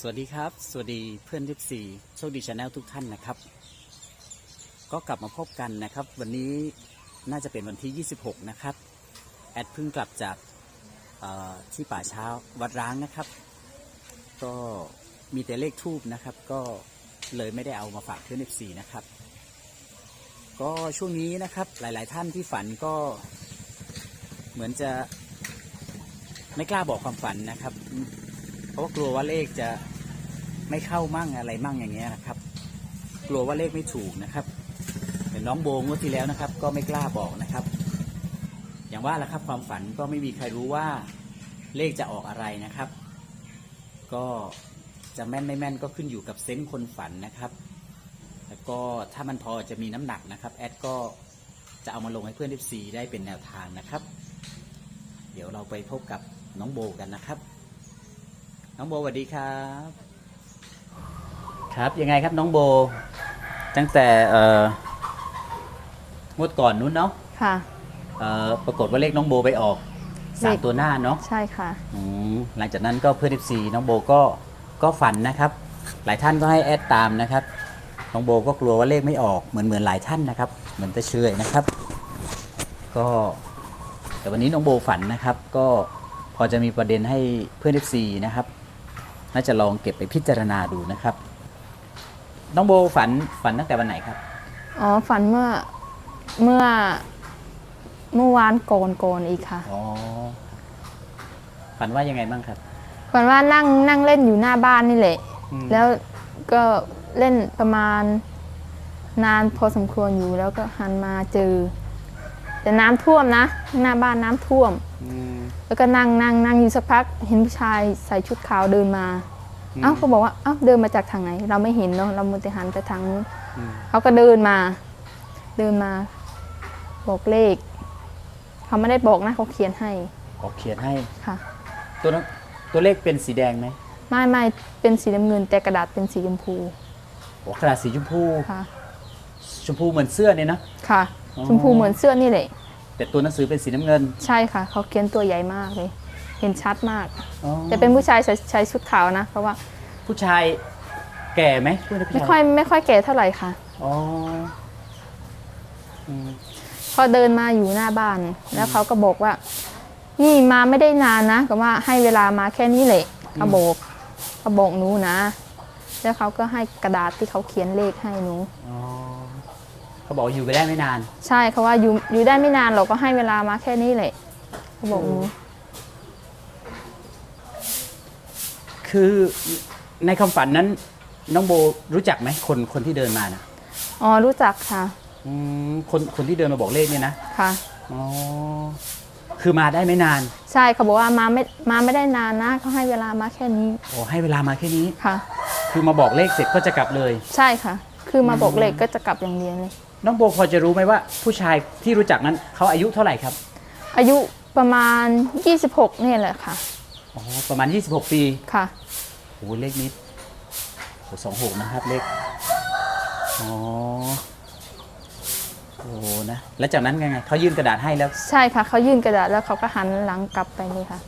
สวัสดีครับ สวัสดีเพื่อนทิพซีโชคดีชาแนลทุกท่านนะครับ ก็กลับมาพบกันนะครับ วันนี้น่าจะเป็นวันที่ 26 นะครับ แอดเพิ่งกลับจากที่ป่าเช้าวัดร้างนะครับ ก็มีแต่เลขทูบนะครับ ก็เลยไม่ได้เอามาฝากเพื่อนทิพซีนะครับ ก็ช่วงนี้นะครับหลาย ๆ ท่านที่ฝันก็เหมือนจะไม่กล้าบอกความฝันนะครับ เพราะว่ากลัวว่าเลขจะไม่เข้ามั่งอะไรมั่งอย่างเงี้ยนะครับ กลัวว่าเลขไม่ถูกนะครับเหมือนน้องโบงวดที่แล้วนะครับ ก็ไม่กล้าบอกนะครับ อย่างว่าแหละครับความฝันก็ไม่มีใครรู้ว่าเลขจะออกอะไรนะครับ ก็จะแม่นไม่แม่นก็ขึ้นอยู่กับเซนส์คนฝันนะครับ แล้วก็ถ้ามันพอจะมีน้ำหนักนะครับแอดก็จะเอามาลงให้เพื่อนทีซีได้เป็นแนวทางนะครับ เดี๋ยวเราไปพบกับน้องโบกันนะครับ น้องโบสวัสดีครับ ครับยังไงครับน้องโบ ตั้งแต่เอ่องวดก่อนนู้นเนาะค่ะ เอ่อปรากฏว่าเลขน้องโบไปออกสามเลข ตัวหน้าเนาะใช่ค่ะ อืมหลังจากนั้นก็เพื่อนทีซีน้องโบก็ก็ฝันนะครับ หลายท่านก็ให้แอดตามนะครับน้องโบก็กลัวว่าเลขไม่ออกเหมือนเหมือนหลายท่านนะครับ เหมือนจะเชื่อยนะครับ ก็ แต่วันนี้น้องโบฝันนะครับ ก็พอจะมีประเด็นให้เพื่อนทีซีนะครับ น่าจะลองเก็บไปพิจารณาดูนะครับ น้องโบฝันฝันตั้งแต่วันไหนครับ อ๋อฝันเมื่อเมื่อเมื่อวานก่อนก่อนอีกค่ะ อ๋อ ฝันว่ายังไงบ้างครับ ฝันว่านั่งนั่งเล่นอยู่หน้าบ้านนี่แหละ อืม แล้วก็เล่นประมาณนานพอสมควรอยู่แล้วก็หันมาเจอ แต่น้ำท่วมนะ หน้าบ้านน้ำท่วม อืม แล้วก็นั่งนั่งนั่งอยู่สักพัก เห็นผู้ชายใส่ชุดขาวเดินมา อืม เอ้าเขาบอกว่าเอ้าเดินมาจากทางไหน เราไม่เห็นเนาะเรามัวแต่หันไปทางนู้นอืมเขาก็เดินมา เดินมา บอกเลข เขาไม่ได้บอกนะเขาเขียนให้ขอเขียนให้ค่ะ ตัวนั้นตัวเลขเป็นสีแดงไหมไม่ไม่เป็นสีน้ำเงินแต่กระดาษเป็นสีชมพูโอ้กระดาษสีชมพู ค่ะ ชมพูเหมือนเสื้อเนี่ยนะ ค่ะ อ๋อชมพูเหมือนเสื้อนี่แหละแต่ตัวหนังสือเป็นสีน้ำเงินใช่ค่ะ เขาเขียนตัวใหญ่มากเลย เห็นชัดมาก อ๋อแต่เป็นผู้ชายใส่ใช้ชุดขาวนะ เพราะว่าผู้ชายแก่ไหมผู้ชายไม่ค่อยไม่ค่อยแก่เท่าไหร่ค่ะ อ๋ออืมเขาเดินมาอยู่หน้าบ้าน แล้วเขาก็บอกว่า นี่มาไม่ได้นานนะก็ว่าให้เวลามาแค่นี้แหละเขาบอกเขาบอกหนูนะ แล้วเขาก็ให้กระดาษที่เขาเขียนเลขให้หนู อ๋อ เขาบอกว่าอยู่ไปได้ไม่นาน ใช่เขาว่าอยู่อยู่ได้ไม่นานเราก็ให้เวลามาแค่นี้แหละเขาบอกหนูคือในความฝันนั้น น้องโบรู้จักไหมคนคนที่เดินมานะอ๋อรู้จักค่ะอืมคนคนที่เดินมาบอกเลขเนี่ยนะค่ะอ๋อคือมาได้ไม่นาน ใช่เขาบอกว่ามาไม่มาไม่ได้นานนะเขาให้เวลามาแค่นี้โอ้ให้เวลามาแค่นี้ค่ะ คือมาบอกเลขเสร็จก็จะกลับเลย ใช่ค่ะ คือมาบอกเลขก็จะกลับอย่างเดียวเลย น้องโบพอจะรู้ไหมว่าผู้ชายที่รู้จักนั้นเขาอายุเท่าไหร่ครับ อายุประมาณ 26เนี่ยแหละค่ะ อ๋อ ประมาณ 26 ปีค่ะ โอ้เลขนี้โอ้สองหกนะครับเลข อ๋อ โอ้นะ แล้วจากนั้นไงไงเขายื่นกระดาษให้แล้ว ใช่ค่ะเขายื่นกระดาษแล้วเขาก็หันหลังกลับไปเลยค่ะ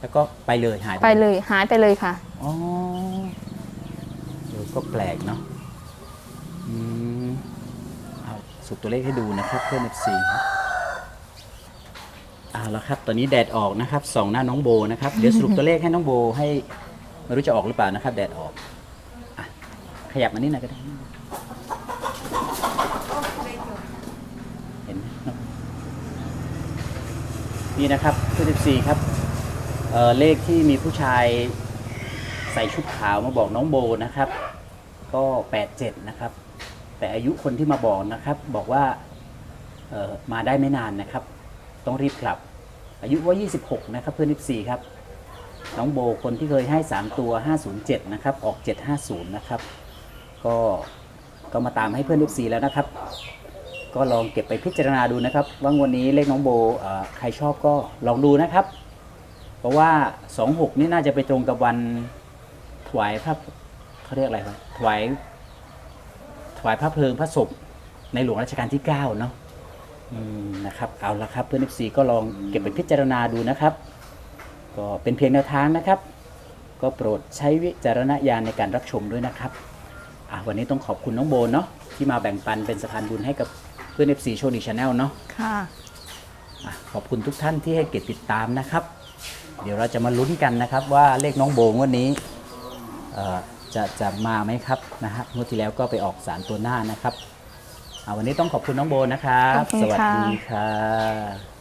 แล้วก็ไปเลยหายไปเลยหายไปเลยค่ะ อ๋อเออก็แปลกเนาะอืม เอาสุกตัวเลขให้ดูนะครับเพื่อน F4 เอาละครับ ตอนนี้แดดออกนะครับส่องหน้าน้องโบนะครับ เดี๋ยวสรุปตัวเลขให้น้องโบให้ไม่รู้จะออกหรือเปล่านะครับ แดดออกอะขยับมานิดหน่อยก็ได้ เห็นไหมนี่นะครับเพื่อน F4 ครับเอ่อเลขที่มีผู้ชายใส่ชุดขาวมาบอกน้องโบนะครับ ก็ 87 นะครับ แต่อายุคนที่มาบอกนะครับ บอกว่าเออมาได้ไม่นานนะครับ ต้องรีบกลับ อายุว่า 26 นะครับ เพื่อน14ครับน้องโบคนที่เคยให้ 3 ตัว 507 นะครับ ออก 750 นะครับ ก็ก็มาตามให้เพื่อน14แล้วนะครับ ก็ลองเก็บไปพิจารณาดูนะครับ ว่างวันนี้เลขน้องโบใครชอบก็ลองดูนะครับ เพราะว่า 26 นี่น่าจะไปตรงกับวันถวายพระเขาเรียกอะไรวะถวาย ถวายพระเพลิงพระศพในหลวงรัชกาลที่ 9 เนาะอืมนะครับเอาละครับเพื่อน FC ก็ลองเก็บไปพิจารณาดูนะครับ ก็เป็นเพียงแนวทางนะครับ ก็โปรดใช้วิจารณญาณในการรับชมด้วยนะครับอะวันนี้ต้องขอบคุณน้องโบเนาะที่มาแบ่งปันเป็นสะพานบุญให้กับเพื่อน FC โชนีชาแนลเนาะค่ะอะขอบคุณทุกท่านที่ให้เกียรติติดตามนะครับ เดี๋ยวเราจะมาลุ้นกันนะครับว่าเลขน้องโบงวันนี้เอ่อ จะจะมาไหมครับนะฮะงวดที่แล้วก็ไปออกสารตัวหน้านะครับอะวันนี้ต้องขอบคุณน้องโบนะครับขอบคุณสวัสค่ะดีค่ะ